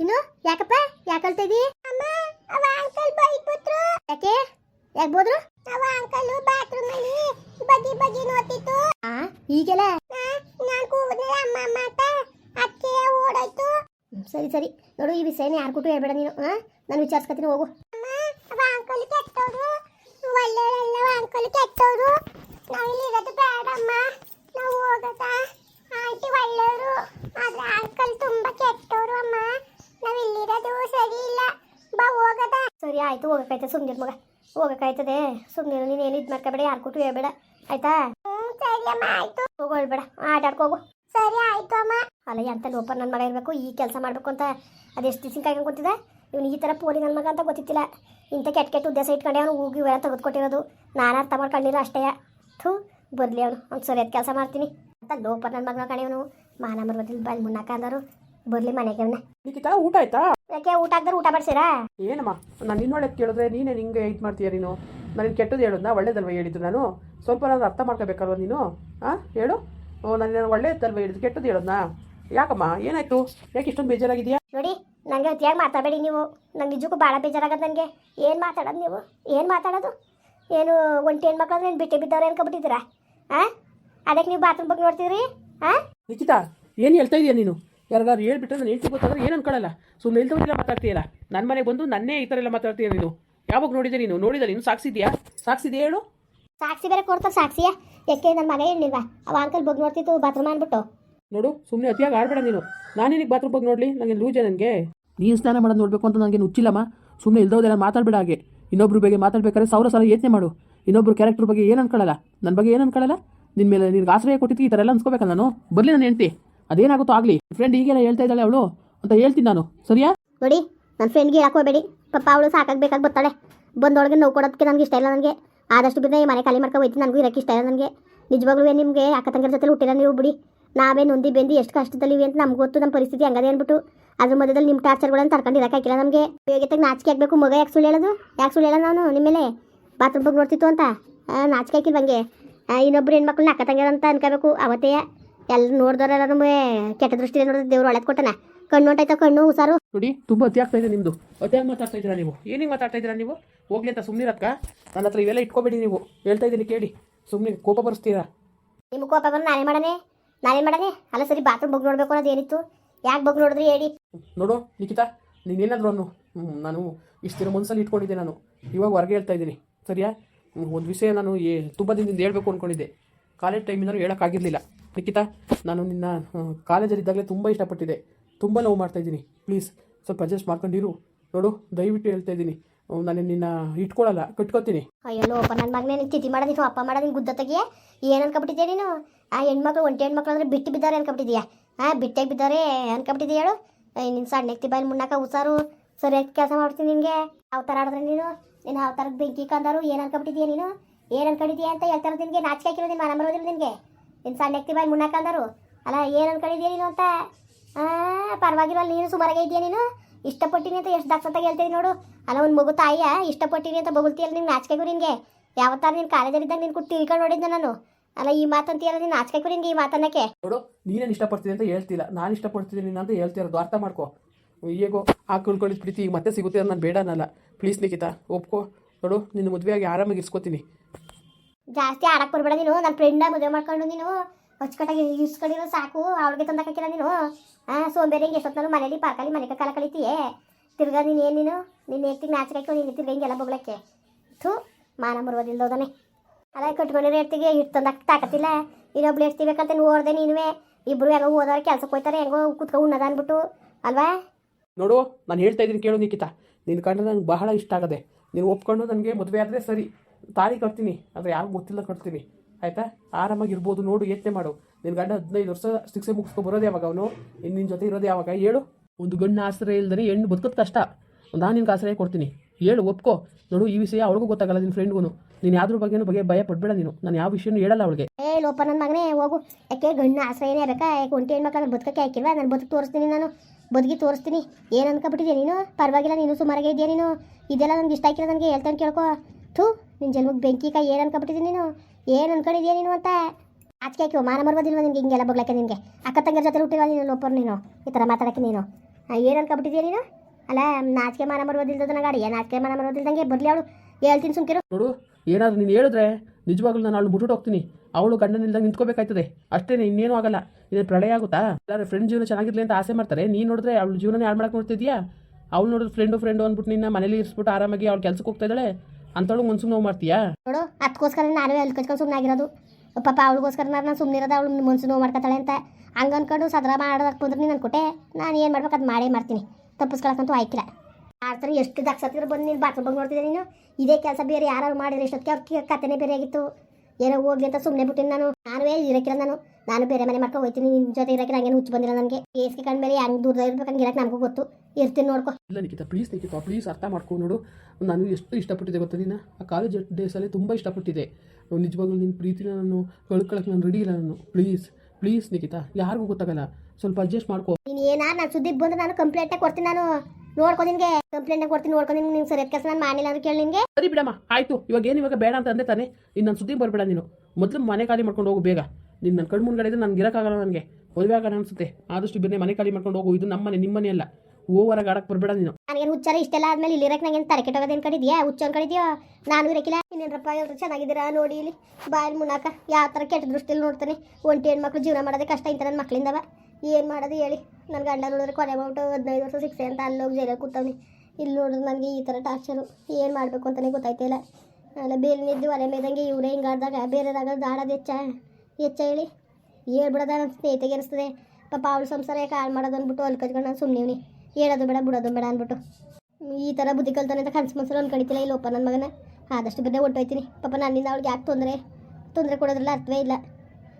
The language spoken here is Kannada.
ಚಿನ್ನು ಯಾಕಪ್ಪ? ಯಾಕೆ ಅಳ್ತಾ ಇದೀ ಅಮ್ಮ ಅವ ಅಂಕಲ್ ಬೈಟ್ಬಿಟ್ರು ಯಾಕೆ? ಯಾಕೆ ಬೋದ್ರು ಅವ ಅಂಕಲ್ ಬಾತ್ರೂಮ್ ಅಲ್ಲಿ ಬಗಿ ಬಗಿ ನೋಡ್ತಿತ್ತು. ಆ ಈಗೆಲ್ಲ? ನಾನು ಕೂಗಿದ್ರೆ ಅಮ್ಮ ಅಮ್ಮ ಅಂತ ಓಡಾಯ್ತು. ಸರಿ ಸರಿ. ನೋಡು ಈ ವಿಷಯನ ಯಾರು ಕೊಟ್ಟು ಹೇಳ್ಬೇಡ ನೀನು ಹಾ ನಾನು ವಿಚಾರಿಸ್ಕೊತೀನಿ ಹೋಗು. ಅವ ಅಂಕಲ್ ಕೆಟ್ಟವರು. ಒಳ್ಳೆಯವರೆಲ್ಲ ಅಂಕಲ್ ಕೆಟ್ಟವರು. ನಾವು ಇಲ್ಲಿ ಇರೋದು ಬೇಡಮ್ಮ. ನಾವು ಹೋಗದ. ಆಂಟಿ ಆದ್ರೆ ಅಂಕಲ್ ತುಂಬಾ ಕೆಟ್ಟವರು ಅಮ್ಮ ನಾವು ಇಲ್ಲಿರೋದು ಸರಿ ಇಲ್ಲ ಬಾ ಹೋಗದ ಸರಿ ಆಯ್ತು ಹೋಗಕ್ಕಾಯ್ತು ಸುಮ್ಮನೆ ಮಗ. ಹೋಗಕ್ಕಾಯ್ತದೆ. ಸುಮ್ಮನೆ ನೀನು ಏನು ಇದು ಮಾಡ್ಕೋಬೇಡ ಯಾರು ಕೊಟ್ಟು ಹೇಳ್ಬೇಡ. ಆಯ್ತಾ? ಆಯ್ತು. ಹೋಗೋ ಹೇಳ್ಬೇಡ ಆಟ ಆಡ್ಕೋಗು ಸರಿ ಆಯ್ತು ಅಮ್ಮ. ಅಲ್ಲ ಎಂತ ಲೋಪರ್ ನನ್ನ ಮಗ ಇರಬೇಕು ಈ ಕೆಲಸ ಮಾಡಬೇಕು ಅಂತ ಅದೆಷ್ಟು ದಿವಸ ಕಾಯ್ಕೊಂಡು ಕೂತಿದೆ? ಇವನು ಈ ಥರ ಪೋಲಿ ನನ್ನ ಮಗ ಅಂತ ಗೊತ್ತಿತ್ತಿಲ್ಲ. ಇಂಥ ಕೆಟ್ಟ ಕೆಟ್ಟ ಉದ್ದೇಶ ಇಟ್ಕೊಂಡೆ ಅವನು ಹೋಗಿ ಇವೆಲ್ಲ ತೆಗೆದುಕೊಟ್ಟಿರೋದು ನಾನು ಅರ್ಥ ಮಾಡ್ಕೊಂಡಿರೋ ಅಷ್ಟೇ. ಥೂ ಬರಲಿ ಅವನು. ಅವ್ನು ಸರಿಯಾದ ಕೆಲಸ ಮಾಡ್ತೀನಿ. ಅಂತ ಲೋಪರ್ ನನ್ನ ಮಗನ ಕಣೆ ಅವನು. ಮಾನ ಮರ್ಬದಿಲ್ಲ ಬಂದು ಮುನ್ನಕ ಅಂದರು. ಬರಲಿ ಮನೆಗೆ ನಿಖಿತಾ ಊಟ ಆಯ್ತಾ? ಯಾಕೆ ಊಟ ಹಾಕ್ದ್ರೆ ಊಟ ಮಾಡ್ಸಿರಾ? ಏನಮ್ಮ ನಾನು ನಿನ್ನೊಳಗೆ ಕೇಳಿದ್ರೆ ನೀನೇ ನಿಂಗೆ ಇದು ಮಾಡ್ತೀಯ ನೀನು? ನನಗೆ ಕೆಟ್ಟದ್ದು ಹೇಳೋದನ್ನ ಒಳ್ಳೇದಲ್ವ ಹೇಳಿದ್ದು ನಾನು? ಸ್ವಲ್ಪ ನಾನು ಅರ್ಥ ಮಾಡ್ಕೋಬೇಕಲ್ವ ನೀನು? ಹಾಂ ಹೇಳು. ಓ ನಾನು ಒಳ್ಳೇದಲ್ವ ಹೇಳಿದ್ದು ಕೆಟ್ಟದ್ದು ಹೇಳೋದನ್ನ ಯಾಕಮ್ಮ ಏನಾಯ್ತು? ಯಾಕೆ ಇಷ್ಟೊಂದು ಬೇಜಾರಾಗಿದೆಯಾ ನೋಡಿ ನನಗೆ ಅತಿಯಾಗಿ ಮಾತಾಡಬೇಡಿ ನೀವು. ನಂಗೆ ನಿಜಕ್ಕೂ ಭಾಳ ಬೇಜಾರಾಗತ್ತೆ ನನಗೆ ಏನು ಮಾತಾಡೋದು ನೀವು? ಏನು ಮಾತಾಡೋದು? ಏನು ಒಂಟಿ ಹೆಣ್ಮಕ್ಳು ಏನು ಬಿಟ್ಟೆ ಬಿದ್ದವ್ರು ಅನ್ಕೊಬಿಟ್ಟಿದ್ದೀರಾ ಹಾಂ ಅದಕ್ಕೆ ನೀವು ಬಾತ್ರೂಮ್ ಬಗ್ಗೆ ನೋಡ್ತಿದ್ರಿ? ಹಾಂ ನಿಖಿತಾ ಏನು ಹೇಳ್ತಾ ಇದೀಯ ನೀನು? ಯಾರಿಗಾರು ಹೇಳ್ಬಿಟ್ರೆ ನಾನು ಹೇಳ್ತಿ ಗೊತ್ತಾದ್ರೆ ಏನು ಅನ್ಕೊಳ್ಳಲ್ಲ. ಸುಮ್ಮನೆ ಇಲ್ದವ್ರಿಲ್ಲ ಮಾತಾಡ್ತೀಯಲ್ಲ. ನನ್ನ ಮನೆಗೆ ಬಂದು ನನ್ನೇ ಈ ಥರ ಎಲ್ಲ ಮಾತಾಡ್ತೀಯ ನೀನು? ಯಾವಾಗ ನೋಡಿದೆ ನೀನು? ನೋಡಿದ ನೀನು ಸಾಕ್ಸಿದ್ಯಾ? ಸಾಕ್ಸಿದ್ಯಾ ಹೇಳು? ಸಾಕ್ಷಿ ಬೇರೆ ಕೊಡ್ತಾರೆ ಸಾಕ್ಷಿಯಾ ಯಾಕೆ ನನ್ನ ಮಗ ಹೇಳಿಲ್ವಾ ಅವ ಅಂಕಲ್ ಬಗ್ಗೆ ನೋಡ್ತಿತ್ತು ಬಾತ್ರೂಮ್ ಅಂದ್ಬಿಟ್ಟು ನೋಡು ಸುಮ್ಮನೆ ಅತಿಯಾಗಿ ಆಡ್ಬೇಡ ನೀನು. ನಾನೇನಿಗೆ ಬಾತ್ರೂಮ್ ಬಗ್ಗೆ ನೋಡಲಿ? ನನಗೆ ಲೂಜೆ ನನಗೆ? ನೀನು ಸ್ನಾನ ಮಾಡೋದು ನೋಡಬೇಕು ಅಂತ ನನಗೆ ಹುಚ್ಚಿಲ್ಲಮ್ಮ. ಸುಮ್ಮನೆ ಇಲ್ದೋದೆಲ್ಲ ಮಾತಾಡ್ಬೇಡ ಹಾಗೆ. ಇನ್ನೊಬ್ರ ಬಗ್ಗೆ ಮಾತಾಡ್ಬೇಕಾದ್ರೆ ಸಾವಿರ ಸಲ ಯೋಚನೆ ಮಾಡು. ಇನ್ನೊಬ್ರು ಕ್ಯಾರೆಕ್ಟರ್ ಬಗ್ಗೆ ಏನು ಅನ್ಕೊಳ್ಳಲ್ಲ? ನನ್ನ ಬಗ್ಗೆ ಏನು ಅನ್ಕೊಳ್ಳಲ್ಲ? ನಿನ್ನ ಮೇಲೆ ನಿನ್ಗೆ ಆಶ್ರಯ ಕೊಟ್ಟಿದ್ದು ಈ ಥರ ಎಲ್ಲ ಅನ್ಸ್ಕೋಬೇಕಲ್ಲ ನಾನು? ಬರಲಿ ನಾನು ಹೆಂಡ್ತಿ. ಅದೇನಾಗುತ್ತೋ ಆಗಲಿ. ಫ್ರೆಂಡ್ ಈಗೆಲ್ಲ ಹೇಳ್ತಾ ಇದ್ದಾಳೆ ಅವಳು ಅಂತ ಹೇಳ್ತೀನಿ ನಾನು. ಸರಿಯಾ? ನೋಡಿ ನನ್ನ ಫ್ರೆಂಡ್ಗೆ ಹಾಕೋಬೇಡಿ. ಹೋಗಬೇಡಿ ಪಾಪ ಅವಳು ಸಾಕಾಗಬೇಕಾಗಿ ಬರ್ತಾಳೆ. ಬಂದೊಳಗೆ ನೋವು ಕೊಡೋದಕ್ಕೆ ನನಗೆ ಇಷ್ಟ ಇಲ್ಲ ನನಗೆ. ಆದಷ್ಟು ಬಿಟ್ಟರೆ ಈ ಮನೆ ಖಾಲಿ ಮಾಡ್ಕೊಂಡು ಹೋಯ್ತು ನನಗೂ ಇರೋಕ್ಕೆ ಇಷ್ಟ ಇಲ್ಲ ನನಗೆ. ನಿಜವಾಗ್ಲೂ ನಿಮಗೆ ಅಕ್ಕ ತಂಗಿರ ಜೊತೆ ಹುಟ್ಟಿಲ್ಲ ನೀವು ಬಿಡಿ. ನಾವೇ ನೊಂದಿ ಬೆಂದಿ ಎಷ್ಟು ಕಷ್ಟದಲ್ಲಿವಿ ಅಂತ ನಮ್ಗೆ ಗೊತ್ತು ನಮ್ಮ ಪರಿಸ್ಥಿತಿ ಹಂಗದೆ ಅಂದ್ಬಿಟ್ಟು ಅದ್ರ ಮಧ್ಯದಲ್ಲಿ ನಿಮ್ಮ ಟಾರ್ಚರ್ಗಳನ್ನು ತರ್ಕೊಂಡು ಇರೋಕ್ಕಾಗಿಲ್ಲ ನಮಗೆ. ಬೇಗತ್ತಾಗ ನಾಚಿಕೆ ಆಗಬೇಕು, ಮಗ ಯಾಕೆ ಸುಳ್ಳು ಹೇಳೋದು? ಯಾಕೆ ಸುಳ್ಳು ಹೇಳೋದು ನಾನು ನಿಮ್ಮ ಮೇಲೆ? ಬಾತ್ರೂಮ್ ಬಗ್ಗೆ ನೋಡ್ತಿತ್ತು ಅಂತ. ನಾಚಿಕೆ ಹಾಕಿಲ್ವಂಗೆ. ಇನ್ನೊಬ್ರು ಹೆಣ್ಮಕ್ಳನ್ನ ಅಕ್ಕ ತಂಗಿರ ಅಂತ ಅನ್ಕೋಬೇಕು, ಅವತ್ತೇ. ಎಲ್ಲರೂ ನಮಗೆ ಕೆಟ್ಟ ದೃಷ್ಟಿಯಲ್ಲಿ ನೋಡಿದ್ರೆ ದೇವ್ರು ಒಳಗೆ ಕೊಟ್ಟನ. ಕಣ್ಣು ಹೊಂಟಾಯ್ತಾ ಕಣ್ಣು ಹುಷಾರು? ನೋಡಿ ತುಂಬ ಅತಿ ಆಗ್ತಾ ಇದೆ ನಿಮ್ಮದು ಅತಿಯಾಗಿ ಮಾತಾಡ್ತಾ ಇದ್ದೀರಾ ನೀವು? ಏನಿಗೆ ಮಾತಾಡ್ತಾ ಇದ್ದೀರಾ ನೀವು? ಹೋಗ್ಲಿ ಅಂತ ಸುಮ್ಮನೆ ಅಕ್ಕ ನನ್ನ ಹತ್ರ ಇವೆಲ್ಲ ಇಟ್ಕೋಬೇಡಿ ನೀವು. ಹೇಳ್ತಾ ಇದ್ದೀನಿ ಕೇಳಿ. ಸುಮ್ಮನೆ ಕೋಪ ಬರಿಸ್ತೀರಾ? ನಿಮ್ಮ ಕೋಪ ಬಂದು ನಾನೇ ಮಾಡನೆ? ನಾನೇ ಮಾಡನೆ? ಅಲ್ಲ ಸರಿ ಬಾತ್ರೂಮ್ ಬಗ್ಗೆ ನೋಡ್ಬೇಕು ಅನ್ನೋದು ಏನಿತ್ತು? ಯಾಕೆ ಬಗ್ಗೆ ನೋಡಿದ್ರಿ ಹೇಳಿ? ನೋಡು ನಿಖಿತಾ ನೀನೇನಾದರೂ ಅನ್ನು. ಹ್ಮ್, ನಾನು ಇಷ್ಟು ದಿನ ಮನಸ್ಸಲ್ಲಿ ಇಟ್ಕೊಂಡಿದ್ದೆ ನಾನು. ಇವಾಗ ಹೊರಗೆ ಹೇಳ್ತಾ ಇದ್ದೀನಿ. ಸರಿಯಾ? ಒಂದು ವಿಷಯ ನಾನು ಏ ತುಂಬ ದಿನದಿಂದ ಹೇಳಬೇಕು ಅಂದ್ಕೊಂಡಿದ್ದೆ ಕಾಲೇಜ್ ಟೈಮಿಂದ ಹೇಳೋಕ್ಕಾಗಿರಲಿಲ್ಲ ನಿಖಿತಾ, ನಾನು ನಿನ್ನ ಕಾಲೇಜಲ್ಲಿ ಇದ್ದಾಗಲೇ ತುಂಬ ಇಷ್ಟಪಟ್ಟಿದ್ದೆ. ತುಂಬ ನೋವು ಮಾಡ್ತಾಯಿದ್ದೀನಿ ಪ್ಲೀಸ್, ಸ್ವಲ್ಪ ಅಡ್ಜಸ್ಟ್ ಮಾಡ್ಕೊಂಡಿರು. ನೋಡು, ದಯವಿಟ್ಟು ಹೇಳ್ತಾ ಇದ್ದೀನಿ. ನಾನು ನಿನ್ನ ಇಟ್ಕೊಳ್ಳಲ್ಲ, ಕಟ್ಕೋತೀನಿ. ಅಯ್ಯೋ ಅಪ್ಪ ನನ್ನ ಮಗನೇ ನಿಂಗೆ ತಿಥಿ ಮಾಡೋದಿ ನೀನು ಅಪ್ಪ ಮಾಡೋದು ನೀನು ಗುದ್ದ ತೆಗಿಯೇ? ಏನು ಅನ್ಕೊಬಿಟ್ಟಿದ್ಯಾ ನೀನು? ಆ ಹೆಣ್ಮಕ್ಳು, ಒಂಟಿ ಹೆಣ್ಮಕ್ಳು ಅಂದರೆ ಬಿಟ್ಟು ಬಿದ್ದಾರೆ ಅನ್ಕೊಬಿಟ್ಟಿದ್ಯಾ ಹಾಂ ಬಿಟ್ಟಾಗಿ ಬಿದ್ದಾರೆ ಅನ್ಕೊಬಿಟ್ಟಿದ್ಯಾ ಹೇಳು? ನಿನ್ನ ಸಣ್ಣ ಎತ್ತಿ ಬಾಯಲ್ಲಿ ಮುನ್ನಾಕ ಹುಷಾರು. ಸರಿಯಾಗಿ ಕೆಲಸ ಮಾಡ್ತೀನಿ ನಿನಗೆ. ಯಾವ ಥರ ಆಡಿದ್ರೆ ನೀನು? ನೀನು ಯಾವ ಥರದ ಬೆಂಕಿ ಕಂದರು ಏನು ಅನ್ಕೊಬಿಟ್ಟಿದ್ಯಾ ನೀನು? ಏನು ಅನ್ಕೊಂಡಿದ್ಯಾ ಅಂತ ಹೇಳ್ತಾರೆ ನಿನಗೆ? ನಾಚಿಕೆ ಹಾಕಿರೋದು ನಿಮ್ಮ ಮನ ಬರೋದಿಲ್ಲ ನಿನಗೆ? ನಿನ್ನ ಸಣ್ಣ ಎಕ್ತಿ ಬಾಯಿ ಮುನ್ನಾಕಂದರು ಅಲ್ಲ, ಏನು ಅನ್ಕೊಂಡಿದ್ಯಾ ನೀನು ಅಂತ? ಆ ಪರವಾಗಿಲ್ವಲ್ಲ ನೀನು ಸುಮಾರಾಗೆ ಇದೆಯಾ ನೀನು? ಇಷ್ಟಪಟ್ಟಿನಿ ಅಂತ ಎಷ್ಟು ದಾಕ್ಷತಾಗಿ ಹೇಳ್ತೀನಿ ನೋಡು. ಅಲ್ಲ, ಒಂದು ಮಗು ತಾಯಿಯ ಇಷ್ಟಪಟ್ಟಿನಿ ಅಂತ ಬಗುಲ್ತಿಯಲ್ಲ ನಿಂಗೆ ನಾಚಿಕೆಗೂ ನಿನಗೆ? ಯಾವತ್ತಾರು ನೀನು ಕಾಲೇಜಲ್ಲಿದ್ದಾಗ ನೀನು ಕೊಟ್ಟು ತಿಳ್ಕೊಂಡು ನೋಡಿದ್ದೆ ನಾನು. ಅಲ್ಲ, ಈ ಮಾತಂತೀಯಲ್ಲ, ನೀನು ನಾಚಿಕೆಗೂ ನಿನಗೆ ಈ ಮಾತನ್ನಕ್ಕೆ? ನೋಡು, ನೀನೇನು ಇಷ್ಟಪಡ್ತೀನಿ ಅಂತ ಹೇಳ್ತಿಲ್ಲ. ನಾನು ಇಷ್ಟಪಡ್ತೀನಿ ನೀನು ಅಂತ ಹೇಳ್ತಿರೋದು, ಅರ್ಥ ಮಾಡ್ಕೋ. ಹೇಗೋ ಹಾಕೊಂಡ್ಕೊಂಡಿದ್ದು ಪ್ರೀತಿ ಈಗ ಮತ್ತೆ ಸಿಗುತ್ತೆ ನಾನು ಬೇಡ ಅನ್ನಲ್ಲ. ಪ್ಲೀಸ್ ನಿಖಿತಾ, ಒಪ್ಕೋ. ನೋಡು, ನಿನ್ನ ಮದುವೆಯಾಗಿ ಆರಾಮಾಗಿ ಇರ್ಸ್ಕೊತೀನಿ. ಜಾಸ್ತಿ ಆಡಕ್ಕೆ ಬರಬೇಡ ನೀನು. ನನ್ನ ಫ್ರೆಂಡ ಮದುವೆ ಮಾಡ್ಕೊಂಡು ನೀನು. ಅಚ್ಚುಕಟ್ಟಾಗಿ ಇಸ್ಕೊಂಡಿರೋ ಸಾಕು. ಅವಳಿಗೆ ತಂದಕ್ಕಿಲ್ಲ ನೀನು. ಹಾಂ ಸೋಂಬೇರಿ ಹಿಂಗೆ ಎಷ್ಟೊತ್ತು ಮನೇಲಿ ಪಾರ್ಕಲ್ಲಿ ಮನೆಗೆ ಕಾಲ ಕಳಿತೀಯೇ? ತಿರ್ಗಾ ನೀನು ಏನು ನೀನು? ನಿನ್ನ ಎತ್ತಿಗೆ ನಾಚಿಕೆ ನೀನು ತಿರ್ಗಾ ಹಿಂಗೆಲ್ಲ ಬೊಗ್ಲಕ್ಕೆ ಥೂ, ಮಾನ ಮರುವುದಿಲ್ಲದೋದನೆ ಅಲ್ಲ ಕಟ್ಕೊಂಡಿರೋ ಎತ್ತಿಗೆ ಇಷ್ಟು ತಂದಕ್ಕೆ ತಾಕತ್ತಿಲ್ಲ. ಇನ್ನೊಬ್ಳು ಬೇಕಂತ ಓಡ್ದೆ ನೀನುವೆ. ಇಬ್ರು ಹೆಂಗೋ ಓದೋರು ಕೆಲ್ಸಕ್ಕೆ ಹೋಯ್ತಾರೆ, ಹೆಂಗೋ ಕುತ್ಕೊ ಉಣ್ಣದ ಅಂದ್ಬಿಟ್ಟು ಅಲ್ವಾ? ನೋಡು, ನಾನು ಹೇಳ್ತಾ ಇದ್ದೀನಿ ಕೇಳು ನಿಖಿತಾ. ನಿನ್ನ ಕಂಡ್ರೆ ನನಗೆ ಬಹಳ ಇಷ್ಟ ಆಗದೆ. ನೀನು ಒಪ್ಕೊಂಡು ನನಗೆ ಮದುವೆ ಆದರೆ ಸರಿ. ತಾಳಿ ಕಟ್ತೀನಿ ಆದರೆ ಯಾರಿಗೂ ಗೊತ್ತಿಲ್ಲ ಕಟ್ತೀನಿ. ಆಯಿತಾ? ಆರಾಮಾಗಿ ಇರ್ಬೋದು ನೋಡು ಯೋಚನೆ ಮಾಡು. ನಿನ್ನ ಗಂಡ ಹದಿನೈದು ವರ್ಷ ಶಿಕ್ಷೆ ಮುಗಿಸ್ಕೊ ಬರೋದು ಯಾವಾಗ ಅವನು? ಇನ್ನು ನಿನ್ನ ಜೊತೆ ಇರೋದು ಯಾವಾಗ? ಹೇಳು. ಒಂದು ಗಂಡು ಆಶ್ರಯ ಇಲ್ದರೆ ಹೆಣ್ಣು ಬದುಕೋದು ಕಷ್ಟ. ನಾನು ನಿನ್ಗೆ ಆಶ್ರಯ ಕೊಡ್ತೀನಿ. ಹೇಳು ಒಪ್ಕೋ. ನೋಡು ಈ ವಿಷಯ ಅವಳಿಗೂ ಗೊತ್ತಾಗಲ್ಲ ನಿನ್ನ ಫ್ರೆಂಡ್ಗೂ ನೀನು ಯಾವ್ದ್ರ ಬಗ್ಗೆನೂ ಬಗ್ಗೆ ಭಯ ಪಡಬೇಡ ನೀನು. ನಾನು ಯಾವ ವಿಷಯನೂ ಹೇಳಲ್ಲ ಅವಳಿಗೆ. ಏ ಲೋಪ ನನ್ನ ಮಗನೇ ಹೋಗು. ಯಾಕೆ ಗಂಡು ಆಶ್ರಯನೇ ಬೇಕಾ? ಯಾಕೆ ಒಂಟಿ ಹೆಣ್ಮಕ್ಳು ಬದುಕಕ್ಕೆ ಹಾಕಿಲ್ವಾ? ನಾನು ಬದುಕು ತೋರಿಸ್ತೀನಿ ನಾನು. ಬದುಕಿ ತೋರಿಸ್ತೀನಿ. ಏನು ಅನ್ಕೊಬಿಟ್ಟಿದ್ಯಾ ನೀನು? ಪರವಾಗಿಲ್ಲ ನೀನು ಸುಮಾರಾಗೆ ಇದೆಯಾ ನೀನು? ಇದೆಲ್ಲ ನನಗೆ ಇಷ್ಟ ಆಗಿಲ್ಲ ನನಗೆ ಹೇಳ್ತಾನೆ ಕೇಳ್ಕೊ. ಥೂ ನಿನ್ನ ಜನ್ಮಕ್ಕೆ ಬೆಂಕಿ ಕಾಯಿ ಏನು ಅನ್ಕೊಬಿಟ್ಟಿದ್ದೀನಿ ನೀನು? ಏನು ಅನ್ಕೊಂಡಿದ್ಯಾ ನೀನು ಅಂತ? ಆಚೆ ಹಾಕಿ ಮಾನ ಮರ್ಬೋದಿಲ್ವ ನಿನಗೆ? ಹಿಂಗೆಲ್ಲ ಬಗ್ಲಕ್ಕೆ ನಿನಗೆ. ಅಕ್ಕ ತಂಗಿರ ಜೊತೆ ಹುಟ್ಟಿಲ್ವ ನೀನು ಲೋಪರ್ ನೀನು? ಈ ಥರ ಮಾತಾಡಕ್ಕೆ ನೀನು. ಏನು ಅನ್ಕೊಬಿಟ್ಟಿದ್ಯಾ ನೀನು? ಅಲ್ಲ ನಾಚಿಕೆ ಮಾನ ಬರೋದಿಲ್ದ ಗಾಡಿ. ಏನು ನಾಚಿಕೆ ಮಾನ ಬರೋದಿಲ್ದಂಗೆ ಬರಲಿ ಅವಳು. ಹೇಳ್ತೀನಿ ಸುಮ್ಕಿರು. ನೋಡು, ಏನಾದರೂ ನೀನು ಹೇಳಿದ್ರೆ ನಿಜವಾಗ್ಲೂ ನಾನು ಅವಳು ಬಿಟ್ಟು ಹೋಗ್ತೀನಿ. ಅವಳು ಗಂಡನಿಲ್ದಂಗೆ ನಿಂತ್ಕೋಬೇಕಾಯ್ತದೆ. ಅಷ್ಟೇ ಇನ್ನೇನು ಆಗಲ್ಲ. ಇದೇ ಪ್ರಳಯ ಆಗುತ್ತಾ? ಎಲ್ಲರೂ ಫ್ರೆಂಡ್ ಜೀವನ ಚೆನ್ನಾಗಿರ್ಲಿ ಅಂತ ಆಸೆ ಮಾಡ್ತಾರೆ. ನೀನು ನೋಡಿದ್ರೆ ಅವಳು ಜೀವನ ಯಾರು ಮಾಡಕ್ಕೆ ನೋಡ್ತಿದ್ಯಾ? ಅವಳು ನೋಡಿದ್ರೆ ಫ್ರೆಂಡು ಫ್ರೆಂಡು ಅಂದ್ಬಿಟ್ಟು ನಿನ್ನ ಮನೇಲಿ ಇರಿಸ್ಬಿಟ್ಟು ಆರಾಮಾಗಿ ಅವ್ಳು ಕೆಲಸಕ್ಕೆ ಹೋಗ್ತಾ ಇದ್ದಾಳೆ. ಅಂಥವಳು ಮನ್ಸು ನೋವು ಮಾಡ್ತೀಯಾ? ನೋಡು ಅದಕ್ಕೋಸ್ಕರ ನಾನು ಅಲ್ಲಿ ಕಚ್ಕೊಂಡು ಸುಮ್ಮನೆ ಆಗಿರೋದು. ಪಾಪ ಅವಳಿಗೋಸ್ಕರ ನಾನು ಸುಮ್ಮನೆ ಇರೋದು, ಅವಳು ಮನ್ಸು ನೋವು ಮಾಡ್ಕೊತಾಳೆ ಅಂತ. ಹಂಗೆ ಅನ್ಕೊಂಡು ಸದರ ಮಾಡೋದಕ್ಕೆ ಬಂದ್ರೆ ನೀನು ಅನ್ಕೊಟ್ಟೆ? ನಾನು ಏನು ಮಾಡ್ಬೇಕು ಅದು ಮಾಡೇ ಮಾಡ್ತೀನಿ. ತಪ್ಪಿಸ್ಕೊಳಕ್ಕಂತೂ ಆಯ್ಕಿಲ್ಲ. ಆಡ್ತಾರೆ ಎಷ್ಟು ದಕ್ಷತ್ರ ಬಂದು ನೀನು ಬಾತ್ರೂಮ್ ಬಂದು ನೋಡ್ತಿದ್ದೆ ನೀನು? ಇದೇ ಕೆಲಸ ಬೇರೆ ಯಾರು ಮಾಡಿದ್ರೆ ಇಷ್ಟೊತ್ತಿಗೆ ಅವ್ರ ಕತೆನೇ ಬೇರೆ ಆಗಿತ್ತು ಏನೋ ಹೋಗಿ ಅಂತ ಸುಮ್ಮನೆ ಬಿಟ್ಟಿನಿ ನಾನು. ನಾನುವೇ ಇರಕ್ಕಿಲ್ಲ ನಾನು. ನಾನು ಬೇರೆ ಮನೆ ಮಾಡ್ಕೊಂಡು ಹೋಗ್ತೀನಿ. ನಿನ್ನ ಜೊತೆ ಇರಕ್ಕೆ ನಂಗೇನು ಹುಚ್ಚು ಬಂದಿಲ್ಲ ನನಗೆ. ಬೇಸಿಗೆ ಕಂಡ್ಮೇಲೆ ಹೆಂಗೆ ದೂರ ಇರ್ಬೇಕು ಹಂಗೆ ಇರಕ್ಕೆ ನನಗೂ ಗೊತ್ತು. ಇರ್ತೀನಿ ನೋಡ್ಕೊ. ಇಲ್ಲ ನಿಖಿತ ಪ್ಲೀಸ್ ನಿಖಿತ ಪ್ಲೀಸ್ ಅರ್ಥ ಮಾಡ್ಕೊ ನೋಡು. ನಾನು ಎಷ್ಟು ಇಷ್ಟಪಟ್ಟಿದ್ದೆ ಗೊತ್ತಾ ನೀನು? ಆ ಕಾಲೇಜ್ ಡೇಸಲ್ಲಿ ತುಂಬ ಇಷ್ಟಪಟ್ಟಿದ್ದೆ. ನಿಜವಾಗ್ಲೂ ನಿನ್ನ ಪ್ರೀತಿನ ನಾನು ಕಳ್ಕೊಳ್ಳೋಕೆ ನಾನು ರೆಡಿ ಇಲ್ಲ ನಾನು. ಪ್ಲೀಸ್ ಪ್ಲೀಸ್ ನಿಖಿತ ಯಾರಿಗೂ ಗೊತ್ತಾಗಲ್ಲ. ಸ್ವಲ್ಪ ಅಡ್ಜಸ್ಟ್ ಮಾಡ್ಕೋ. ನೀನು ಏನಾರು ನಾನು ಸುದ್ದಿ ಬಂದು ನಾನು ಕಂಪ್ಲೇಂಟೇ ಕೊಡ್ತೀನಿ ನಾನು. ನೋಡ್ಕೊ ನಿನ್ಗೆ ಕಂಪ್ಲೇಂಟ್ ಕೊಡ್ತೀನಿ ನೋಡ್ಕೊ ನಿನ್ಗೆ ನಿಂಗೆ ಸರಿಯಾದ ಕೆಲಸ ನಾನು ಮಾಡಿಲ್ಲ ಅಂದ್ರೆ ಕೇಳಿ ನಿನ್ಗೆ. ಸರಿ ಬಿಡಮ್ಮ ಆಯ್ತು. ಇವಾಗ ಏನು ಇವಾಗ ಬೇಡ ಅಂತ ಅಂದೆ ತಾನೆ. ಇನ್ನು ನನ್ನ ಸುದ್ದಿ ಬರಬೇಡ ನೀನು. ಮೊದಲು ಮನೆ ಖಾಲಿ ಮಾಡ್ಕೊಂಡು ಹೋಗು ಬೇಗ. ನಿನ್ನ ನನ್ನ ಕಣ್ಣು ಮುಂದ್ಗಡೆ ಇದ್ರೆ ನನಗೆ ಇರೋಕ್ಕಾಗಲ್ಲ ನನಗೆ. ಮದುವೆ ಆಗೋಣ ಅನಿಸುತ್ತೆ. ಆದಷ್ಟು ಬೇರೆ ಮನೆ ಖಾಲಿ ಮಾಡ್ಕೊಂಡು ಹೋಗು. ಇದು ನಮ್ಮ ಮನೆ ನಿಮ್ಮ ಮನೆ ಅಲ್ಲ. ಓವರಾಗಿ ಆಡಕ್ಕೆ ಬರಬೇಡ ನೀನು. ನನಗೇನು ಹುಚ್ಚಾರ ಇಷ್ಟೆಲ್ಲ ಆದ್ಮೇಲೆ ಇಲ್ಲಿ ಇರಕ್ಕೆ ನಂಗೇನು ತಲೆ ಕೆಟ್ಟೋಗೋದು ಕಡಿದ್ಯಾ? ಹುಚ್ಚ ಅನ್ಕೊಂಡಿದ್ಯೋ ನಾನು ಇರಕ್ಕಿಲ್ಲ ಇನ್ನೇನಪ್ಪ ಎಲ್ಲರೂ ಚೆನ್ನಾಗಿದ್ದೀರಾ? ನೋಡಿ ಇಲ್ಲಿ. ಬಾಯಲ್ಲಿ ಮುನಾಕ ಯಾವ ಥರ ಕೆಟ್ಟ ದೃಷ್ಟಿಯಲ್ಲಿ ನೋಡ್ತಾನೆ. ಒಂಟಿ ಹೆಣ್ಮಕ್ಳು ಜೀವನ ಮಾಡೋದೇ ಕಷ್ಟ ಇಂತ ನನ್ನ ಮಕ್ಳಿಂದವ. ಏನು ಮಾಡೋದು ಹೇಳಿ. ನನ್ನ ಗಂಡ ನೋಡಿದ್ರೆ ಕೊನೆ ಮಾಡ್ಬಿಟ್ಟು ಹದಿನೈದು ವರ್ಷ ಸಿಕ್ಸ್ ಅಂತ ಅಲ್ಲೋಗಿ ಜೈಲಲ್ಲಿ ಕೂತವ್ನಿ. ಇಲ್ಲಿ ನೋಡಿದ್ರೆ ನನಗೆ ಈ ಥರ ಟಾರ್ಚರು ಏನು ಮಾಡಬೇಕು ಅಂತಲೇ ಗೊತ್ತಾಯ್ತಿಲ್ಲ. ಅಲ್ಲ ಬೇರೆ ನಿದ್ದು ಒಲೆ ಮೇದಂಗೆ ಇವರೇ ಹಿಂಗಾಡ್ದಾಗ ಬೇರೆದಾಗ ದಾಡೋದು ಹೆಚ್ಚ ಹೆಚ್ಚ ಹೇಳಿ. ಹೇಳ್ಬಿಡೋದ ನನ್ನ ಸ್ನೇಹಿತೆಗೆ ಅನಿಸ್ತದೆ. ಪಾಪ ಅವಳು ಸಂಸಾರ ಯಾಕೆ ಹಾಳು ಮಾಡೋದು ಅಂದ್ಬಿಟ್ಟು ಅಲ್ಲಿ ಕಚ್ಕೊಂಡು ನಾನು ಸುಮ್ಮನೆ ಹೇಳೋದು ಬೇಡ, ಬಿಡೋದು ಬೇಡ ಅಂದ್ಬಿಟ್ಟು. ಈ ಥರ ಬುದ್ಧಿ ಕಲ್ತಾನೆ ಅಂತ ಕನ್ಸು ಕಡಿತಿಲ್ಲ ಅನ್ಕೊಂಡಿತಿಲ್ಲ ಇಲ್ಲಪ್ಪ ನನ್ನ ಮಗನ. ಆದಷ್ಟು ಬೇಗ ಹೊಟ್ಟೋಯ್ತೀನಿ ಪಾಪ ನನ್ನಿಂದ ಅವ್ಳಿಗೆ ಯಾಕೆ ತೊಂದರೆ? ತೊಂದರೆ ಕೊಡೋದ್ರಲ್ಲ ಅರ್ಥವೇ ಇಲ್ಲ.